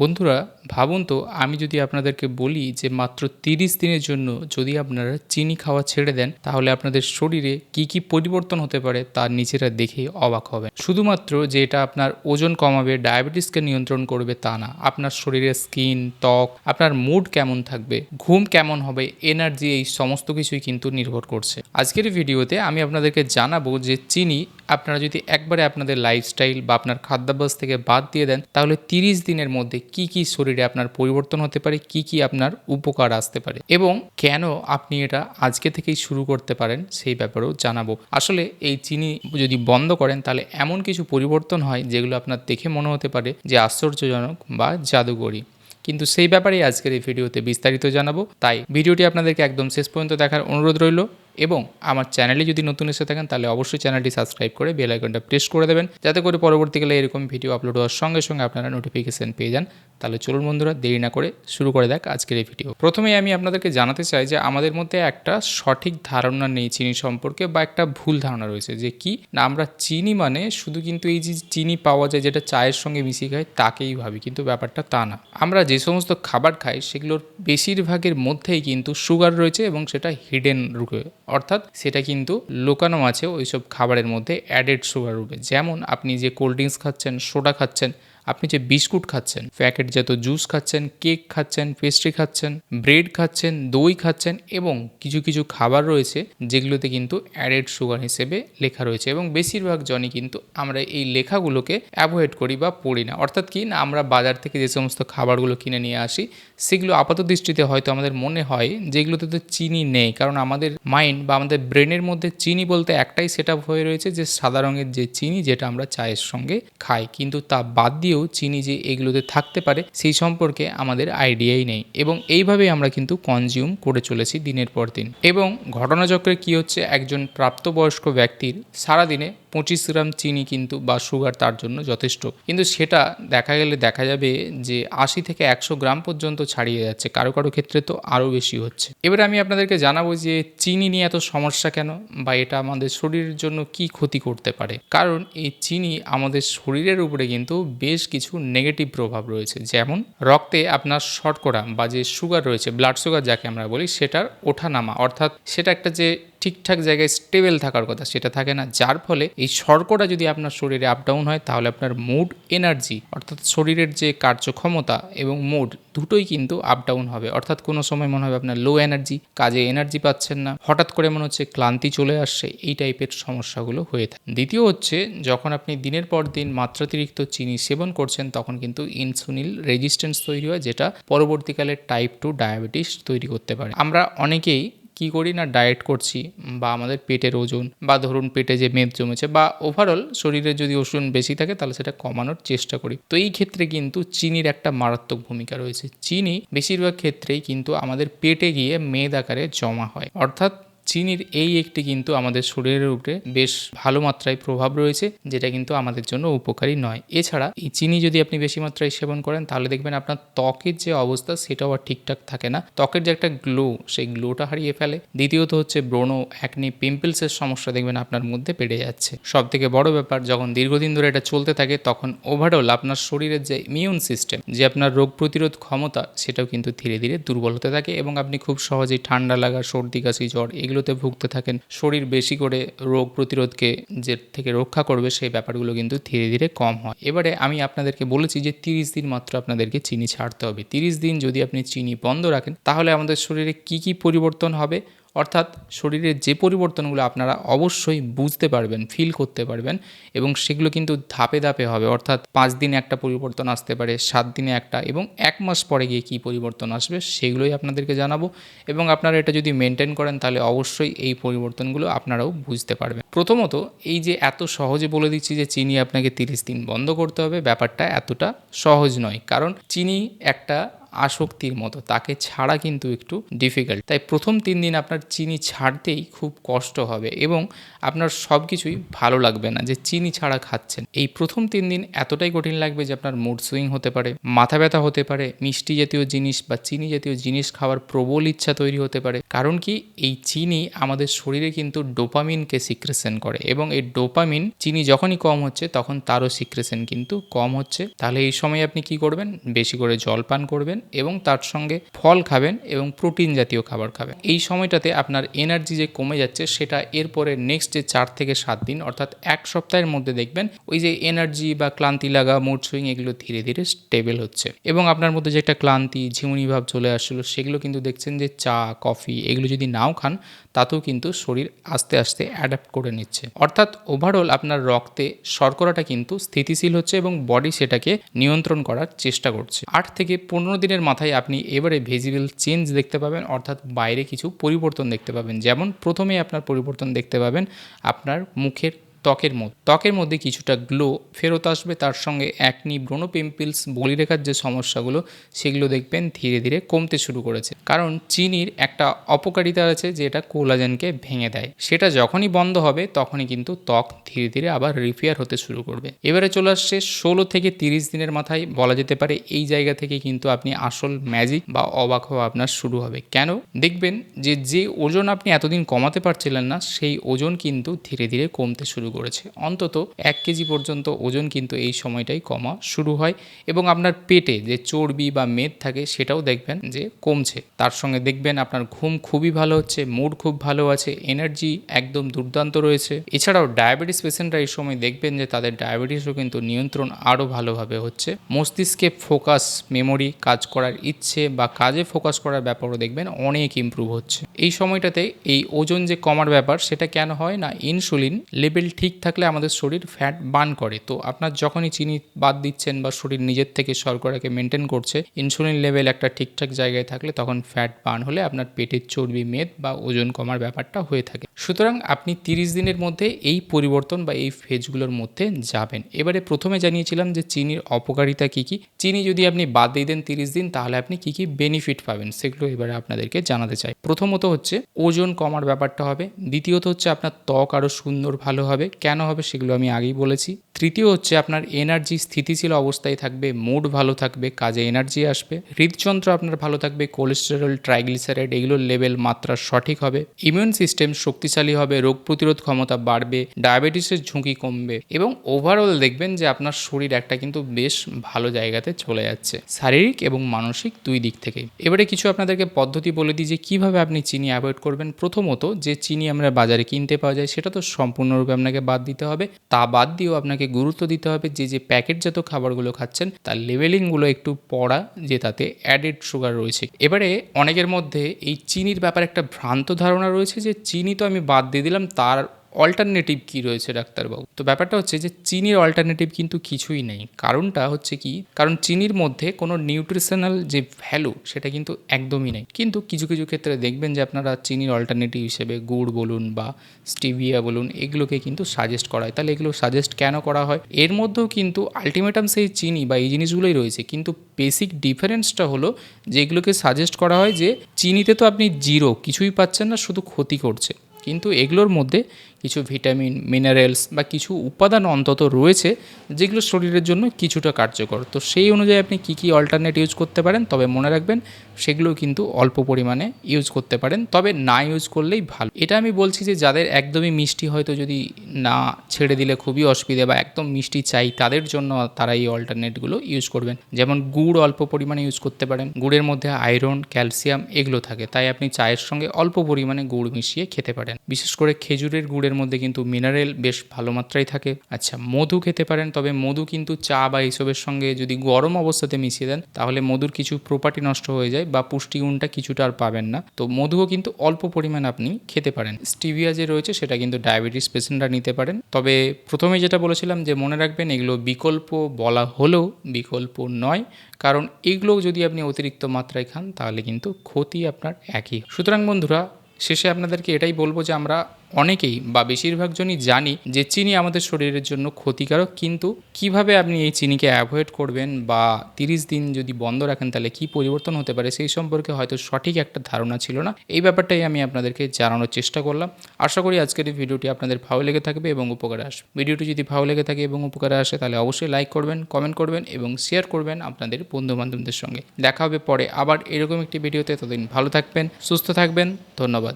বন্ধুরা, ভাবুন তো, আমি যদি আপনাদেরকে বলি যে মাত্র তিরিশ দিনের জন্য যদি আপনারা চিনি খাওয়া ছেড়ে দেন, তাহলে আপনাদের শরীরে কি কি পরিবর্তন হতে পারে তা নিজেরা দেখে অবাক হবে শুধুমাত্র যে এটা আপনার ওজন কমাবে, ডায়াবেটিসকে নিয়ন্ত্রণ করবে তা না, আপনার শরীরের স্কিন, ত্বক, আপনার মুড কেমন থাকবে, ঘুম কেমন হবে, এনার্জি, এই সমস্ত কিছুই কিন্তু নির্ভর করছে। আজকের ভিডিওতে আমি আপনাদেরকে জানাব যে চিনি আপনারা যদি একবারে আপনাদের লাইফস্টাইল বা আপনার খাদ্যাভ্যাস থেকে বাদ দিয়ে দেন, তাহলে তিরিশ দিনের মধ্যে কি কি শরীরে আপনার পরিবর্তন হতে পারে, কি কি আপনার উপকার আসতে পারে এবং কেন আপনি এটা আজকে থেকেই শুরু করতে পারেন সেই ব্যাপারেও জানাব। আসলে এই চিনি যদি বন্ধ করেন তাহলে এমন কিছু পরিবর্তন হয় যেগুলো আপনার দেখে মনে হতে পারে যে আশ্চর্যজনক বা জাদুঘরী কিন্তু সেই ব্যাপারেই আজকের এই ভিডিওতে বিস্তারিত জানাব। তাই ভিডিওটি আপনাদেরকে একদম শেষ পর্যন্ত দেখার অনুরোধ রইল। এবং আমার চ্যানেলে যদি নতুন এসে থাকেন, তাহলে অবশ্যই চ্যানেলটি সাবস্ক্রাইব করে বেল আইকনটা প্রেস করে দেবেন, যাতে করে পরবর্তীকালে এরকম ভিডিও আপলোড হওয়ার সঙ্গে সঙ্গে আপনারা নোটিফিকেশন পেয়ে যান। তাহলে চলুন বন্ধুরা, দেরি না করে শুরু করে দেখ আজকের এই ভিডিও প্রথমেই আমি আপনাদেরকে জানাতে চাই যে, আমাদের মধ্যে একটা সঠিক ধারণা নেই চিনি সম্পর্কে বা একটা ভুল ধারণা রয়েছে যে কি? না, আমরা চিনি মানে শুধু কিন্তু এই যে চিনি পাওয়া যায়, যেটা চায়ের সঙ্গে মিশিয়ে খাই, তাকেই ভাবি, কিন্তু ব্যাপারটা তা না। আমরা যে সমস্ত খাবার খাই, সেগুলোর বেশিরভাগের মধ্যেই কিন্তু সুগার রয়েছে এবং সেটা হিডেন রূপে অর্থাৎ সেটা কিন্তু লোকানো আছে ওইসব খাবারের মধ্যে অ্যাডেড সুগার রূপে যেমন আপনি যে কোল্ড ড্রিঙ্কস খাচ্ছেন সোডা খাচ্ছেন আপনি যে বিস্কুট খাচ্ছেন, প্যাকেটজাত জুস খাচ্ছেন, কেক খাচ্ছেন, পেস্ট্রি খাচ্ছেন, ব্রেড খাচ্ছেন, দই খাচ্ছেন এবং কিছু কিছু খাবার রয়েছে যেগুলোতে কিন্তু অ্যাডেড সুগার হিসেবে লেখা রয়েছে এবং বেশিরভাগ জনই কিন্তু আমরা এই লেখাগুলোকে অ্যাভয়েড করি বা পড়ি না। অর্থাৎ কি না, আমরা বাজার থেকে যে সমস্ত খাবারগুলো কিনে নিয়ে আসি, সেগুলো আপাত দৃষ্টিতে হয়তো আমাদের মনে হয় যেগুলোতে তো চিনি নেই, কারণ আমাদের মাইন্ড বা আমাদের ব্রেনের মধ্যে চিনি বলতে একটাই সেট হয়ে রয়েছে যে সাদা রঙের যে চিনি যেটা আমরা চায়ের সঙ্গে খাই। কিন্তু তা বাদ দিয়েও চিনি যে এগুলোতে থাকতে পারে, সেই সম্পর্কে আমাদের আইডিয়াই নেই। এবং এইভাবেই আমরা কিন্তু কনজিউম করে চলেছি দিনের পর দিন। এবং ঘটনাচক্রে কি হচ্ছে, একজন প্রাপ্তবয়স্ক ব্যক্তির সারাদিনে পঁচিশ গ্রাম চিনি কিন্তু বা সুগার তার জন্য যথেষ্ট। কিন্তু সেটা দেখা গেলে দেখা যাবে যে আশি থেকে একশো গ্রাম পর্যন্ত ছাড়িয়ে যাচ্ছে। কারও কারও ক্ষেত্রে তো আরও বেশি হচ্ছে। এবারে আমি আপনাদেরকে জানাব যে চিনি নিয়ে এত সমস্যা কেন বা এটা আমাদের শরীরের জন্য কি ক্ষতি করতে পারে? কারণ এই চিনি আমাদের শরীরের উপরে কিন্তু বেশ কিছু নেগেটিভ প্রভাব রয়েছে। যেমন, রক্তে আপনার শর্করা বা যে সুগার রয়েছে ব্লাড সুগার যাকে আমরা বলি, সেটার ওঠানামা, অর্থাৎ সেটা একটা যে ঠিকঠাক জায়গায় স্টেবল থাকার কথা, সেটা থাকে না। যার ফলে এই শর্করা যদি আপনার শরীরে আপ ডাউন হয়, তাহলে আপনার মুড এনার্জি অর্থাৎ শরীরের যে কার্যক্ষমতা এবং মুড দুটোই কিন্তু আপ ডাউন হবে। অর্থাৎ কোনো সময় মনে হবে আপনার লো এনার্জি কাজে এনার্জি পাচ্ছেন না। হঠাৎ করে মনে হচ্ছে ক্লান্তি চলে আসছে, এই টাইপের সমস্যাগুলো হয়ে থাকে। দ্বিতীয় হচ্ছে, যখন আপনি দিনের পর দিন মাত্রাতিরিক্ত চিনি সেবন করছেন, তখন কিন্তু ইনসুলিন রেজিস্ট্যান্স তৈরি হয়, যেটা পরবর্তীকালে টাইপ টু ডায়াবেটিস তৈরি করতে পারে। আমরা অনেকেই কি করি না ডায়েট করছি, বা আমাদের পেটের ওজন, বা ধরুন পেটে যে মেদ জমেছে, বা ওভারঅল শরীরে যদি ওজন বেশি থাকে তাহলে সেটা কমানোর চেষ্টা করি। তো এই ক্ষেত্রে কিন্তু চিনির একটা মারাত্মক ভূমিকা রয়েছে। চিনি বেশিরভাগ ক্ষেত্রেই কিন্তু আমাদের পেটে গিয়ে মেদ আকারে জমা হয়। অর্থাৎ চিনির এই একটি কিন্তু আমাদের শরীরের উপরে বেশ ভালো মাত্রায় প্রভাব রয়েছে, যেটা কিন্তু আমাদের জন্য উপকারী নয়। এছাড়া এই চিনি যদি আপনি বেশি মাত্রায় সেবন করেন, তাহলে দেখবেন আপনার ত্বকের যে অবস্থা, সেটাও আর ঠিকঠাক থাকে না। ত্বকের যে একটা গ্লো, সেই গ্লোটা হারিয়ে ফেলে। দ্বিতীয়ত হচ্ছে ব্রণ একনি পিম্পলসের সমস্যা দেখবেন আপনার মধ্যে বেড়ে যাচ্ছে। সব থেকে বড় ব্যাপার, যখন দীর্ঘদিন ধরে এটা চলতে থাকে, তখন ওভারঅল আপনার শরীরের যে ইমিউন সিস্টেম যে আপনার রোগ প্রতিরোধ ক্ষমতা, সেটাও কিন্তু ধীরে ধীরে দুর্বল হতে থাকে এবং আপনি খুব সহজেই ঠান্ডা লাগা, সর্দি, কাশি, জ্বর এগুলোতে ভুগতে থাকেন। শরীর বেশি করে রোগ প্রতিরোধকে যে থেকে রক্ষা করবে সেই ব্যাপারগুলো কিন্তু ধীরে ধীরে কম হয়। এবারে আমি আপনাদেরকে বলেছি যে তিরিশ দিন মাত্র আপনাদেরকে চিনি ছাড়তে হবে। তিরিশ দিন যদি আপনি চিনি বন্ধ রাখেন, তাহলে আমাদের শরীরে কি কি পরিবর্তন হবে? অর্থাৎ শরীরের যে পরিবর্তনগুলো আপনারা অবশ্যই বুঝতে পারবেন ফিল করতে পারবেন এবং সেগুলো কিন্তু ধাপে ধাপে হবে। অর্থাৎ পাঁচ দিনে একটা পরিবর্তন আসতে পারে, সাত দিনে একটা এবং এক মাস পরে গিয়ে কী পরিবর্তন আসবে সেগুলোই আপনাদেরকে জানাব এবং আপনারা এটা যদি মেনটেন করেন তাহলে অবশ্যই এই পরিবর্তনগুলো আপনারাও বুঝতে পারবেন। প্রথমত এই যে এত সহজে বলে দিচ্ছি যে চিনি আপনাকে তিরিশ দিন বন্ধ করতে হবে, ব্যাপারটা এতটা সহজ নয়। কারণ চিনি একটা আসক্তির মতো, তাকে ছাড়া কিন্তু একটু ডিফিকাল্ট তাই প্রথম তিন দিন আপনার চিনি ছাড়তেই খুব কষ্ট হবে এবং আপনার সব কিছুই ভালো লাগবে না যে চিনি ছাড়া খাচ্ছেন। এই প্রথম তিন দিন এতটাই কঠিন লাগবে যে আপনার মুড সুইং হতে পারে, মাথা ব্যথা হতে পারে, মিষ্টি জাতীয় জিনিস বা চিনি জাতীয় জিনিস খাওয়ার প্রবল ইচ্ছা তৈরি হতে পারে। কারণ কি? এই চিনি আমাদের শরীরে কিন্তু ডোপামিনকে সিক্রেশন করে এবং এই ডোপামিন চিনি যখনই কম হচ্ছে তখন তারও সিক্রেশন কিন্তু কম হচ্ছে। তাহলে এই সময় আপনি কি করবেন? বেশি করে জল পান করবেন এবং তার সঙ্গে ফল খাবেন এবং প্রোটিন জাতীয় খাবার খাবেন। এই সময়টাতে আপনার এনার্জি যে কমে যাচ্ছে, সেটা এরপরে নেক্সট যে চার থেকে সাত দিন, অর্থাৎ এক সপ্তাহের মধ্যে দেখবেন ওই যে এনার্জি বা ক্লান্তি লাগা মুড সুইং এগুলো ধীরে ধীরে স্টেবল হচ্ছে। এবং আপনার মধ্যে যে একটা ক্লান্তি, ঝিমুনি ভাব চলে আসছিল, সেগুলো কিন্তু দেখছেন যে চা, কফি এগুলো যদি নাও খান, তাতেও কিন্তু শরীর আস্তে আস্তে অ্যাডাপ্ট করে নিচ্ছে। অর্থাৎ ওভারঅল আপনার রক্তে শর্করাটা কিন্তু স্থিতিশীল হচ্ছে এবং বডি সেটাকে নিয়ন্ত্রণ করার চেষ্টা করছে। আট থেকে পনেরো দিনের মাথায় আপনি এবারে ভিজিবল চেঞ্জ দেখতে পাবেন, অর্থাৎ বাইরে কিছু পরিবর্তন দেখতে পাবেন। যেমন প্রথমেই আপনার পরিবর্তন দেখতে পাবেন আপনার মুখের ত্বকের মধ্যে। ত্বকের মধ্যে কিছুটা গ্লো ফেরত আসবে, তার সঙ্গে অ্যাকনি ব্রোনো পিম্পলস বলিরেখার যে সমস্যাগুলো, সেগুলো দেখবেন ধীরে ধীরে কমতে শুরু করেছে। কারণ চিনির একটা অপকারিতা আছে যে এটা কোলাজেনকে ভেঙে দেয়। সেটা যখনই বন্ধ হবে, তখনই কিন্তু ত্বক ধীরে ধীরে আবার রিপেয়ার হতে শুরু করবে। এবারে চলে আসছে ষোলো থেকে তিরিশ দিনের মাথায়, বলা যেতে পারে এই জায়গা থেকে কিন্তু আপনি আসল ম্যাজিক বা অবাক হওয়া আপনার শুরু হবে। কেন? দেখবেন যে যে ওজন আপনি এতদিন কমাতে পারছিলেন না, সেই ওজন কিন্তু ধীরে ধীরে কমতে শুরু করেছে। অন্তত এক কেজি পর্যন্ত ওজন কিন্তু এই সময়টাই কমা শুরু হয় এবং আপনার পেটে যে চর্বি বা মেদ থাকে সেটাও দেখবেন যে কমছে। তার সঙ্গে দেখবেন আপনার ঘুম খুবই ভালো হচ্ছে মুড খুব ভালো আছে এনার্জি একদম দুর্দান্ত রয়েছে। এছাড়াও ডায়াবেটিস পেশেন্টরা এই সময় দেখবেন যে তাদের ডায়াবেটিসও কিন্তু নিয়ন্ত্রণ আরও ভালোভাবে হচ্ছে। মস্তিষ্কে ফোকাস মেমোরি কাজ করার ইচ্ছে বা কাজে ফোকাস করার ব্যাপারও দেখবেন অনেক ইমপ্রুভ হচ্ছে। এই সময়টাতে এই ওজন যে কমার ব্যাপার সেটা কেন হয় না? ইনসুলিন লেভেল ঠিক থাকলে আমাদের শরীর ফ্যাট বার্ন করে। তো আপনার যখনই চিনি বাদ দিচ্ছেন বা শরীর নিজের থেকে শর্করাকে মেনটেন করছে ইনসুলিন লেভেল একটা ঠিকঠাক জায়গায় থাকলে তখন ফ্যাট বার্ন হলে আপনার পেটের চর্বি, মেদ বা ওজন কমার ব্যাপারটা হয়ে থাকে। সুতরাং আপনি তিরিশ দিনের মধ্যে এই পরিবর্তন বা এই ফেজগুলোর মধ্যে যাবেন। এবারে প্রথমে জানিয়েছিলাম যে চিনির অপকারিতা কী কী। চিনি যদি আপনি বাদ দিয়ে দেন তিরিশ দিন, তাহলে আপনি কী কী বেনিফিট পাবেন সেগুলো এবারে আপনাদেরকে জানাতে চাই। প্রথমত হচ্ছে, ওজন কমার ব্যাপারটা হবে। দ্বিতীয়ত হচ্ছে, আপনার ত্বক আরও সুন্দর, ভালো হবে। কেন হবে সেগুলো আমি আগেই বলেছি। তৃতীয় হচ্ছে আপনার এনার্জি স্থিতিশীল অবস্থায় থাকবে মুড ভালো থাকবে, কাজে এনার্জি আসবে। হৃদযন্ত্র আপনার ভালো থাকবে কোলেস্টেরল ট্রাইগ্লিসারাইড এগুলোর লেভেল মাত্রা সঠিক হবে। ইমিউন সিস্টেম শক্তিশালী হবে, রোগ প্রতিরোধ ক্ষমতা বাড়বে ডায়াবেটিসের ঝুঁকি কমবে এবং ওভারঅল দেখবেন যে আপনার শরীর একটা কিন্তু বেশ ভালো জায়গাতে চলে যাচ্ছে, শারীরিক এবং মানসিক দুই দিক থেকে এবারে কিছু আপনাদেরকে পদ্ধতি বলে দিই যে কীভাবে আপনি চিনি অ্যাভয়েড করবেন। প্রথমত যে চিনি আমরা বাজারে কিনতে পাওয়া যায় সেটা তো সম্পূর্ণরূপে আপনাকে বাদ দিতে হবে। তা বাদ দিয়েও আপনাকে গুরুত্ব দিতে হবে যে যে প্যাকেটজাত খাবারগুলো খাচ্ছেন, তার লেভেলিংগুলো একটু পড়া, যে তাতে অ্যাডেড সুগার রয়েছে। এবারে অনেকের মধ্যে এই চিনির ব্যাপার একটা ভ্রান্ত ধারণা রয়েছে যে, চিনি তো আমি বাদ দিয়ে দিলাম, তার অল্টারনেটিভ কী রয়েছে ডাক্তারবাবু? তো ব্যাপারটা হচ্ছে যে চিনির অল্টারনেটিভ কিন্তু কিছুই নেই। কারণটা হচ্ছে কি? কারণ চিনির মধ্যে কোনো নিউট্রিশনাল যে ভ্যালু সেটা কিন্তু একদমই নেই। কিন্তু কিছু কিছু ক্ষেত্রে দেখবেন যে আপনারা চিনির অল্টারনেটিভ হিসেবে গুড় বলুন বা স্টিভিয়া বলুন, এগুলোকে কিন্তু সাজেস্ট করা হয় তাহলে এগুলো সাজেস্ট কেন করা হয়? এর মধ্যেও কিন্তু আলটিমেটাম সেই চিনি বা এই জিনিসগুলোই রয়েছে। কিন্তু বেসিক ডিফারেন্সটা হলো যে এগুলোকে সাজেস্ট করা হয় যে চিনিতে তো আপনি জিরো কিছুই পাচ্ছেন না, শুধু ক্ষতি করছে। কিন্তু এগুলোর মধ্যে কিছু ভিটামিন মিনারেলস বা কিছু উপাদান অন্তত রয়েছে যেগুলো শরীরের জন্য কিছুটা কার্যকর। তো সেই অনুযায়ী আপনি কী কী অল্টারনেট ইউজ করতে পারেন? তবে মনে রাখবেন সেগুলো কিন্তু অল্প পরিমাণে ইউজ করতে পারেন। তবে না ইউজ করলেই ভালো। এটা আমি বলছি যে, যাদের একদমই মিষ্টি হয়তো যদি না ছেড়ে দিলে খুবই অসুবিধা বা একদম মিষ্টি চাই, তাদের জন্য তারা এই অল্টারনেটগুলো ইউজ করবেন। যেমন গুড় অল্প পরিমাণে ইউজ করতে পারেন। গুড়ের মধ্যে আয়রন ক্যালসিয়াম এগুলো থাকে। তাই আপনি চায়ের সঙ্গে অল্প পরিমাণে গুড় মিশিয়ে খেতে পারেন। বিশেষ করে খেজুরের গুড়ের মধ্যে কিন্তু মিনারেল বেশ ভালো মাত্রায় থাকে। আচ্ছা মধু খেতে পারেন, তবে মধু কিন্তু চা বা এইসবের সঙ্গে যদি গরম অবস্থাতে মিশিয়ে দেন, তাহলে মধুর কিছু প্রপার্টি নষ্ট হয়ে যায় বা পুষ্টিগুণটা কিছুটা আর পাবেন না। তো মধুও কিন্তু অল্প পরিমাণ আপনি খেতে পারেন। স্টিভিয়া যে রয়েছে, সেটা কিন্তু ডায়াবেটিস পেশেন্টরা নিতে পারেন। তবে প্রথমে যেটা বলেছিলাম যে, মনে রাখবেন এগুলো বিকল্প বলা হলেও বিকল্প নয়। কারণ এগুলো যদি আপনি অতিরিক্ত মাত্রায় খান, তাহলে কিন্তু ক্ষতি আপনার একই। সুতরাং বন্ধুরা শেষে আপনাদেরকে এটাই বলব যে আমরা অনেকেই বা বেশিরভাগজনই জানি যে চিনি আমাদের শরীরের জন্য ক্ষতিকারক, কিন্তু কীভাবে আপনি এই চিনিকে অ্যাভয়েড করবেন বা তিরিশ দিন যদি বন্ধ রাখেন তাহলে কি পরিবর্তন হতে পারে সেই সম্পর্কে হয়তো সঠিক একটা ধারণা ছিল না। এই ব্যাপারটাই আমি আপনাদেরকে জানানোর চেষ্টা করলাম। আশা করি আজকের এই ভিডিওটি আপনাদের ভালো লেগে থাকবে এবং উপকারে আসবে। ভিডিওটি যদি ভালো লেগে থাকে এবং উপকারে আসে তাহলে অবশ্যই লাইক করবেন, কমেন্ট করবেন এবং শেয়ার করবেন আপনাদের বন্ধু বান্ধবদের সঙ্গে। দেখা হবে পরে আবার এরকম একটি ভিডিওতে। ততদিন ভালো থাকবেন, সুস্থ থাকবেন, ধন্যবাদ।